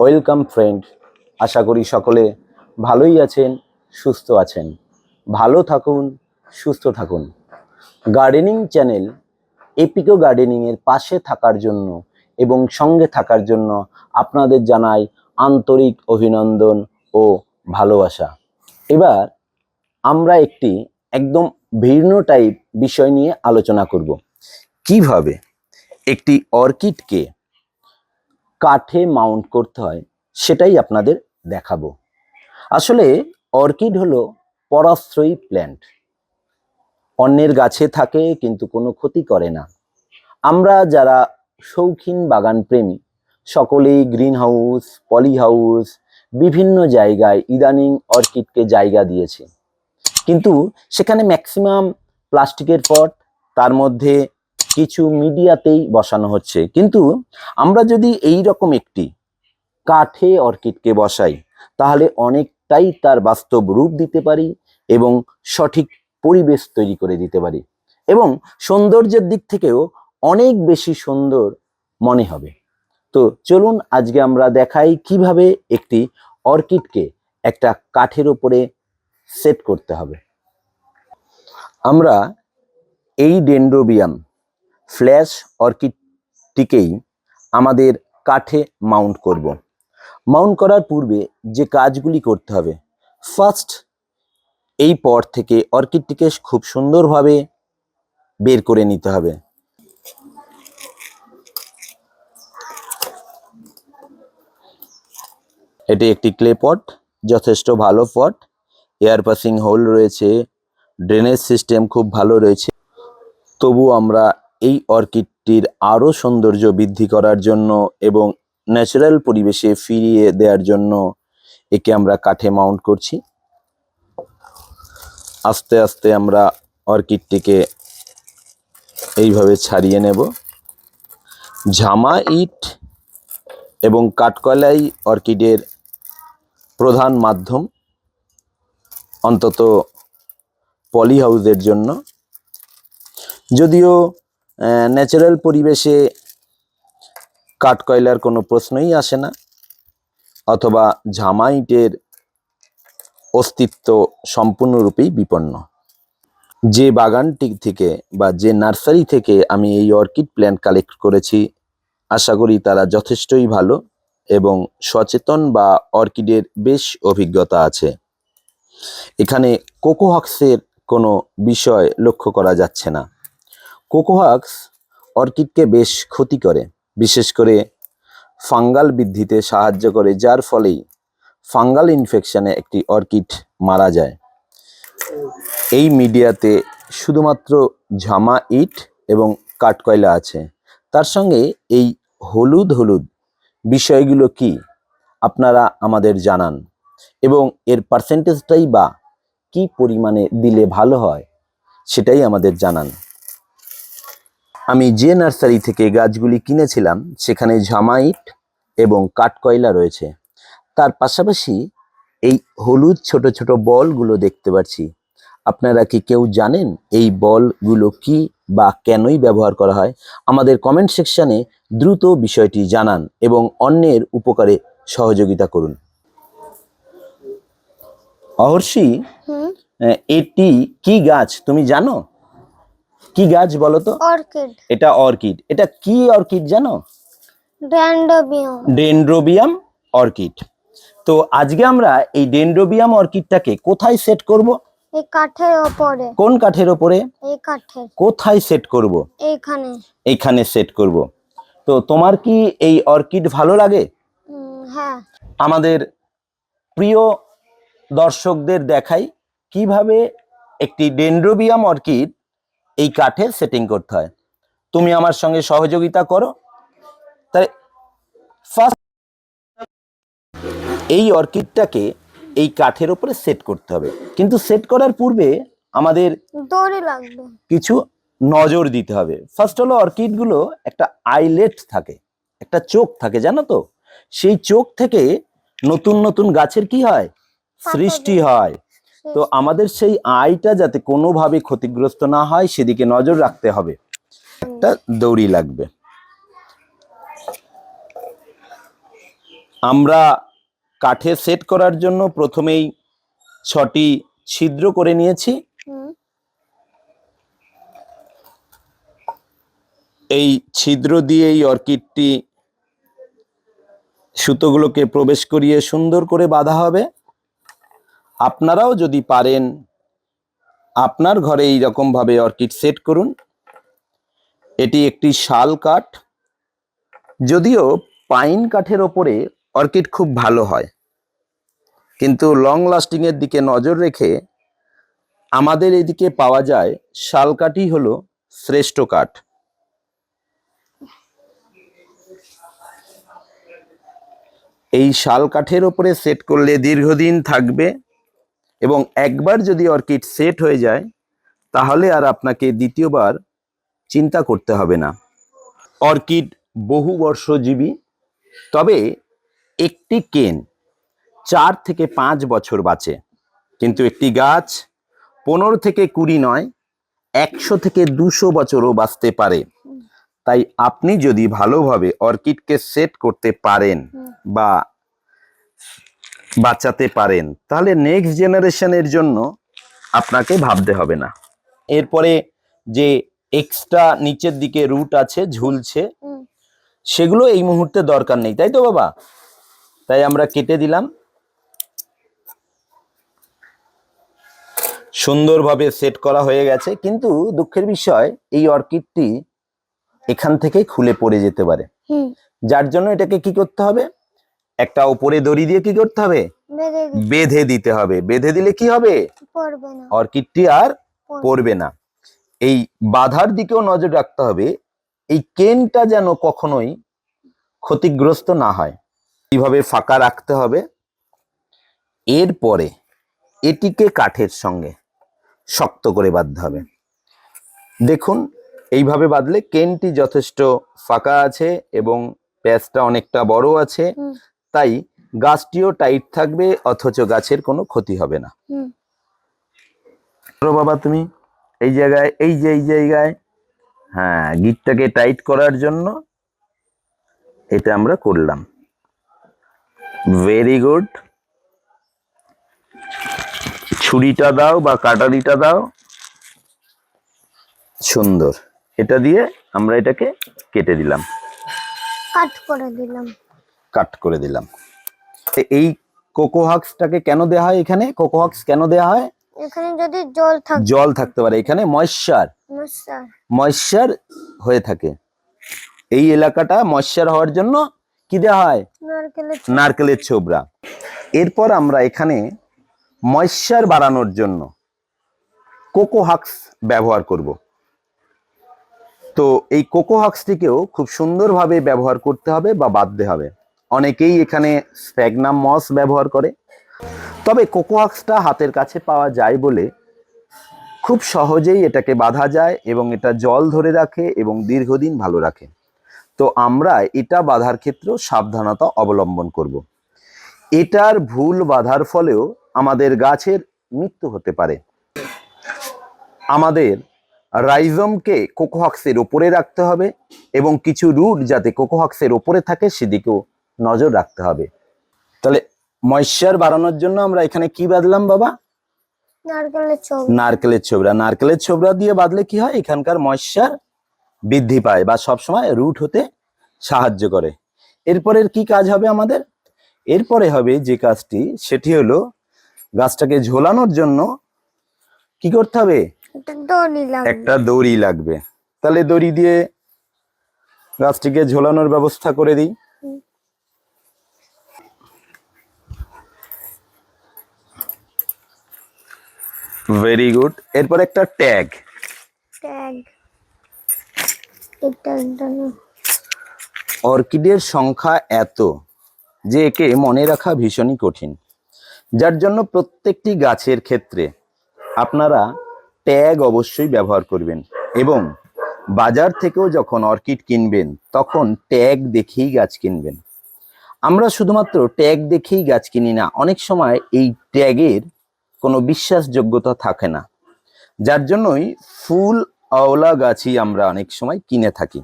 Welcome friend. আশা করি সকলে ভালোই আছেন, সুস্থ আছেন। ভালো থাকুন, সুস্থ থাকুন। গার্ডেনিং চ্যানেল এপিকো গার্ডেনিংয়ের পাশে থাকার জন্য এবং সঙ্গে থাকার জন্য আপনাদের জানাই আন্তরিক অভিনন্দন ও ভালোবাসা। এবার আমরা একটি একদম ভিন্ন টাইপ বিষয় নিয়ে আলোচনা করব। কীভাবে একটি অর্কিডকে কাঠে মাউন্ট করতে হয়, সেটাই আপনাদের দেখাবো। আসলে অর্কিড হলো পরাশ্রয়ী প্ল্যান্ট অন্যের গাছে থাকে, কিন্তু কোনো ক্ষতি করে না। আমরা যারা শৌখিন বাগান প্রেমী সকলেই গ্রিন হাউস পলি হাউস বিভিন্ন জায়গায় ইদানিং অর্কিডকে জায়গা দিয়েছে। কিন্তু সেখানে ম্যাক্সিমাম প্লাস্টিকের পট তার মধ্যে কিছু মিডিয়াতেই বসানো হচ্ছে। কিন্তু আমরা যদি এই রকম একটি কাঠে অর্কিডকে বসাই, তাহলে অনেকটাই তার বাস্তব রূপ দিতে পারি এবং সঠিক পরিবেশ তৈরি করে দিতে পারি এবং সৌন্দর্যের দিক থেকেও অনেক বেশি সুন্দর মনে হবে। তো চলুন আজকে আমরা দেখাই কীভাবে একটি অর্কিডকে একটা কাঠের ওপরে সেট করতে হবে। আমরা এই ডেন্ড্রোবিয়াম ফ্ল্যাশ অর্কিডটিকেই আমাদের কাঠে মাউন্ট করব। মাউন্ট করার পূর্বে যে কাজগুলি করতে হবে, ফার্স্ট এই পট থেকে অর্কিডটিকে খুব সুন্দরভাবে বের করে নিতে হবে এটি একটি ক্লে পট, যথেষ্ট ভালো পট, এয়ার পাসিং হোল রয়েছে, ড্রেনেজ সিস্টেম খুব ভালো রয়েছে তবু আমরা এই অর্কিডটির আরও সৌন্দর্য বৃদ্ধি করার জন্য এবং ন্যাচারাল পরিবেশে ফিরিয়ে দেওয়ার জন্য একে আমরা কাঠে মাউন্ট করছি। আস্তে আস্তে আমরা অর্কিডটিকে এইভাবে ছাড়িয়ে নেব। ঝামা ইট এবং কাঠকয়লাই অর্কিডের প্রধান মাধ্যম অন্তত পলি হাউসের জন্য। যদিও ন্যাচারাল পরিবেশে কাঠকয়লার কোনো প্রশ্নই আসে না, অথবা ঝামাইটের অস্তিত্ব সম্পূর্ণরূপেই বিপন্ন। যে বাগানটি থেকে বা যে নার্সারি থেকে আমি এই অর্কিড প্ল্যান্ট কালেক্ট করেছি, আশা করি তারা যথেষ্টই ভালো এবং সচেতন বা অর্কিডের বেশ অভিজ্ঞতা আছে। এখানে কোকোহক্সের কোনো বিষয় লক্ষ্য করা যাচ্ছে না। কোকোহাক্স অর্কিডকে বেশ ক্ষতি করে, বিশেষ করে ফাঙ্গাল বৃদ্ধিতে সাহায্য করে, যার ফলেই ফাঙ্গাল ইনফেকশনে একটি অর্কিড মারা যায়। এই মিডিয়াতে শুধুমাত্র ঝামা ইট এবং কাঠকয়লা আছে। তার সঙ্গে এই হলুদ হলুদ বিষয়গুলো কি, আপনারা আমাদের জানান। এবং এর পার্সেন্টেজটাই বা কি পরিমাণে দিলে ভালো হয়, সেটাই আমাদের জানান। আমি যে নার্সারি থেকে গাছগুলি কিনেছিলাম সেখানে ঝামাইট এবং কাঠকয়লা রয়েছে। তার পাশাপাশি এই হলুদ ছোট ছোট বলগুলো দেখতে পাচ্ছি। আপনারা কি কেউ জানেন এই বলগুলো কি বা কেনই ব্যবহার করা হয়? আমাদের কমেন্ট সেকশানে দ্রুত বিষয়টি জানান এবং অন্যের উপকারে সহযোগিতা করুন। অহর্ষি এটি কি গাছ তুমি জানো? কি গাছ বলো তো অর্কিড। এটা অর্কিড। এটা কি অর্কিড জানো? Dendrobium dendrobium orchid. তো আজকে আমরা এই ডেন্ড্রোবিয়াম অর্কিডটাকে কোথায় সেট করব? এই কাঠের ওপরে। কোন কাঠের ওপরে? এই কাঠের। কোথায় সেট করব? এইখানে। এইখানে সেট করব। তো তোমার কি এই অর্কিড ভালো লাগে? হ্যাঁ। আমাদের প্রিয় দর্শকদের দেখাই কীভাবে একটি ডেন্ড্রোবিয়াম অর্কিড এই কাঠে সেটিং করতে হয়। তুমি আমার সঙ্গে সহযোগিতা করো। তাই ফার্স্ট এই অর্কিডটাকে এই কাঠের উপরে সেট করতে হবে। কিন্তু সেট করার পূর্বে আমাদের দড়ি লাগবে। কিছু নজর দিতে হবে। ফার্স্ট হলো অর্কিডগুলো একটা আইলেট থাকে একটা চোখ থাকে জানো তো? সেই চোখ থেকে নতুন নতুন গাছের কি হয়? সৃষ্টি হয়। তো আমাদের সেই আয়টা যাতে কোনোভাবে ক্ষতিগ্রস্ত না হয় সেদিকে নজর রাখতে হবে। একটা দড়ি লাগবে। আমরা কাঠে সেট করার জন্য প্রথমেই ছটি ছিদ্র করে নিয়েছি। এই ছিদ্র দিয়ে এই অর্কিডটি সুতোগুলোকে প্রবেশ করিয়ে সুন্দর করে বাঁধা হবে। আপনারাও যদি পারেন, আপনার ঘরে এইরকম ভাবে অর্কিড সেট করুন। এটি একটি শাল কাঠ। যদিও পাইন কাঠের ওপরে অর্কিড খুব ভালো হয়। কিন্তু লং লাস্টিং এর দিকে নজর রেখে আমাদের এদিকে পাওয়া যায় শাল কাঠই হলো শ্রেষ্ঠ কাঠ। এই শাল কাঠের ওপরে সেট করলে দীর্ঘদিন থাকবে। এবং একবার যদি অর্কিড সেট হয়ে যায় তাহলে আর আপনাকে দ্বিতীয়বার চিন্তা করতে হবে না। অর্কিড বহু বর্ষজীবী তবে একটি কেন চার থেকে পাঁচ বছর বাঁচে। কিন্তু একটি গাছ পনেরো থেকে কুড়ি নয় একশো থেকে দুশো বছরও বাঁচতে পারে। তাই আপনি যদি ভালোভাবে অর্কিডকে সেট করতে পারেন বা বাঁচাতে পারেন। তাহলে নেক্সট জেনারেশনের জন্য আপনাকে ভাবতে হবে না। এরপরে যে এক্সট্রা নিচের দিকে রুট আছে ঝুলছে সেগুলো এই মুহূর্তে দরকার নেই। তাই তো বাবা? তাই আমরা কেটে দিলাম। সুন্দরভাবে সেট করা হয়ে গেছে। কিন্তু দুঃখের বিষয় এই অর্কিডটি এখান থেকে খুলে পড়ে যেতে পারে। যার জন্য এটাকে কি করতে হবে? একটা উপরে দড়ি দিয়ে কি করতে হবে? বেঁধে দিতে হবে। বেঁধে দিলে কি হবে? অর্কিডটি আর পড়বে। না। এই বাধার দিকেও নজর রাখতে হবে। এই কেনটা যেন কখনোই ক্ষতিগ্রস্ত না হয়। এইভাবে ফাঁকা রাখতে হবে। এরপরে এটিকে কাঠের সঙ্গে শক্ত করে বাঁধতে হবে। দেখুন এইভাবে বাঁধলে কেনটি যথেষ্ট ফাঁকা আছে এবং প্যাচটা অনেকটা বড় আছে। তাই গাছটিও টাইট থাকবে অথচ গাছের কোনো ক্ষতি হবে না। বাবা তুমি এই জায়গায় এই যে এই জায়গায় হ্যাঁ গিটটাকে টাইট করার জন্য এটা আমরা করলাম। ভেরি গুড ছুরিটা দাও বা কাটারিটা দাও। সুন্দর। এটা দিয়ে আমরা এটাকে কেটে দিলাম। কাট করে দিলাম। কাট করে দিলাম। এই কোকোহাক্সটাকে কেন দেওয়া হয় এখানে? কোকোহাক্স কেন দেওয়া হয়? এখানে যদি জল থাকে জল থাকতে পারে। এখানে ময়শ্চার ময়শ্চার। হয়ে থাকে। এই এলাকাটা ময়শ্চার হওয়ার জন্য কি দেওয়া হয়? নারকেলের নারকেলের ছোবড়া। এরপর আমরা এখানে ময়শ্চার বাড়ানোর জন্য কোকোহাক্স ব্যবহার করব। তো এই কোকোহাক্সটিকেও খুব সুন্দরভাবে ব্যবহার করতে হবে বা বাঁধতে হবে। অনেকেই এখানে স্প্যাগনাম মস ব্যবহার করে। তবে কোকোহাক্সটা হাতের কাছে পাওয়া যায় বলে খুব সহজেই এটাকে বাঁধা যায় এবং এটা জল ধরে রাখে এবং দীর্ঘদিন ভালো রাখে। তো আমরা এটা বাঁধার ক্ষেত্রেও সাবধানতা অবলম্বন করব। এটার ভুল বাঁধার ফলেও আমাদের গাছের মৃত্যু হতে পারে। আমাদের রাইজমকে কোকোহাক্সের ওপরে রাখতে হবে এবং কিছু রুট যাতে কোকোহাক্সের ওপরে থাকে সেদিকেও নজর রাখতে হবে। তাহলে ময়শ্চার বাড়ানোর জন্য আমরা এখানে কি বাঁধলাম বাবা? নারকেলের চোখ নারকেলের ছোবড়া। নারকেলের ছোবড়া দিয়ে বাঁধলে কি হয়? এখানকার ময়শ্চার বৃদ্ধি পায় বা সবসময় রুট হতে সাহায্য করে। এরপরের কি কাজ হবে আমাদের? এরপরে হবে যে কাজটি সেটি হলো গাছটাকে ঝোলানোর জন্য কি করতে হবে? একটা দড়ি লাগবে। তাহলে দড়ি দিয়ে গাছটিকে ঝোলানোর ব্যবস্থা করে দিই। ভেরি গুড এরপর একটা ট্যাগ ট্যাগ এটা অর্কিডের সংখ্যা এত যে একে মনে রাখা ভীষণই কঠিন। যার জন্য প্রত্যেকটি গাছের ক্ষেত্রে আপনারা ট্যাগ অবশ্যই ব্যবহার করবেন এবং বাজার থেকেও যখন অর্কিড কিনবেন তখন ট্যাগ দেখেই গাছ কিনবেন। আমরা শুধুমাত্র ট্যাগ দেখেই গাছ কিনি না অনেক সময় এই ট্যাগের কোনো বিশ্বাসযোগ্যতা থাকে না। যার জন্যই ফুল আওলা গাছই আমরা অনেক সময় কিনে থাকি।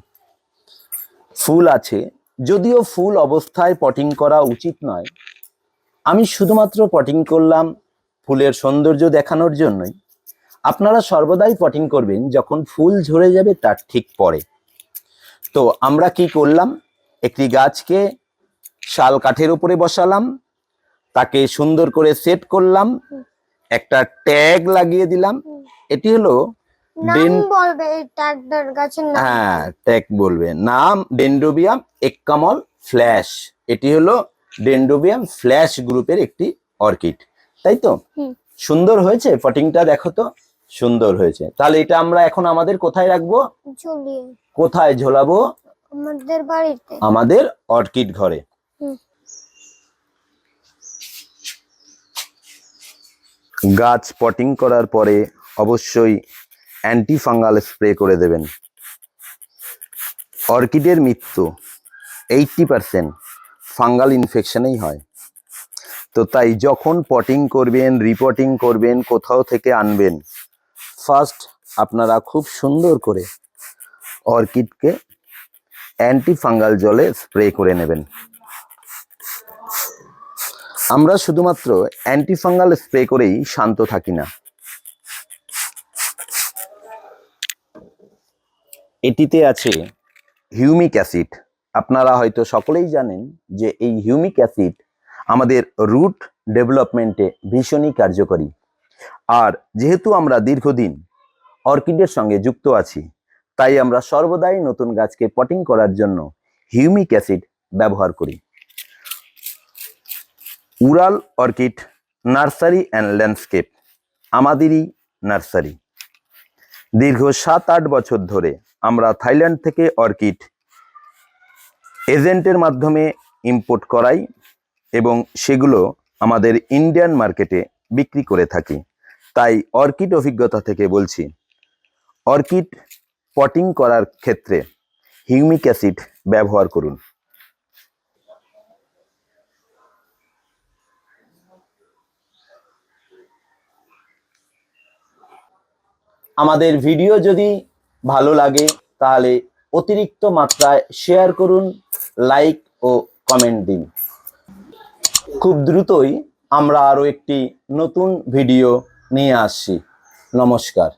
ফুল আছে, যদিও ফুল অবস্থায় পটিং করা উচিত নয়। আমি শুধুমাত্র পটিং করলাম ফুলের সৌন্দর্য দেখানোর জন্যই। আপনারা সর্বদাই পটিং করবেন যখন ফুল ঝরে যাবে তার ঠিক পরে। তো আমরা কি করলাম? একটি গাছকে শাল কাঠের উপরে বসালাম, তাকে সুন্দর করে সেট করলাম একটা ট্যাগ লাগিয়ে দিলাম। এটি হলো নাম ডেন- বলবে এই ট্যাগটার গাছের নাম। হ্যাঁ ট্যাগ বলবে। নাম এক্কামল ফ্ল্যাশ। এটি হলো ফ্ল্যাশ গ্রুপের একটি অর্কিড। তাই তো? সুন্দর হয়েছে? পটিংটা দেখো তো। সুন্দর হয়েছে। তাহলে এটা আমরা এখন আমাদের কোথায় রাখব? কোথায় ঝোলাবো? আমাদের বাড়িতে। আমাদের অর্কিড ঘরে। গাছ পটিং করার পরে অবশ্যই অ্যান্টি ফাঙ্গাল স্প্রে করে দেবেন। অর্কিডের মৃত্যু এইটটি পারসেন্ট ফাঙ্গাল ইনফেকশনেই হয়। তো তাই যখন পটিং করবেন রিপোর্টিং করবেন, কোথাও থেকে আনবেন ফার্স্ট আপনারা খুব সুন্দর করে অর্কিডকে অ্যান্টি ফাঙ্গাল জলে স্প্রে করে নেবেন। আমরা শুধুমাত্র অ্যান্টি ফাঙ্গাল স্প্রে করেই শান্ত থাকি না। এটিতে আছে হিউমিক অ্যাসিড আপনারা হয়তো সকলেই জানেন যে এই হিউমিক অ্যাসিড আমাদের রুট ডেভেলপমেন্টে ভীষণই কার্যকরী। আর যেহেতু আমরা দীর্ঘদিন অর্কিডের সঙ্গে যুক্ত আছি, তাই আমরা সর্বদাই নতুন গাছকে পটিং করার জন্য হিউমিক অ্যাসিড ব্যবহার করি। Ural, orchid, nursery and landscape আমাদেরই নার্সারি। দীর্ঘ সাত আট বছর ধরে আমরা থাইল্যান্ড থেকে অর্কিড এজেন্টের মাধ্যমে ইম্পোর্ট করাই এবং সেগুলো আমাদের ইন্ডিয়ান মার্কেটে বিক্রি করে থাকি। তাই অর্কিড অভিজ্ঞতা থেকে বলছি, অর্কিড পটিং করার ক্ষেত্রে হিউমিক অ্যাসিড ব্যবহার করুন। আমাদের ভিডিও যদি ভালো লাগে, তাহলে অতিরিক্ত মাত্রায় শেয়ার করুন লাইক ও কমেন্ট দিন। খুব দ্রুতই আমরা আরও একটি নতুন ভিডিও নিয়ে আসছি। নমস্কার।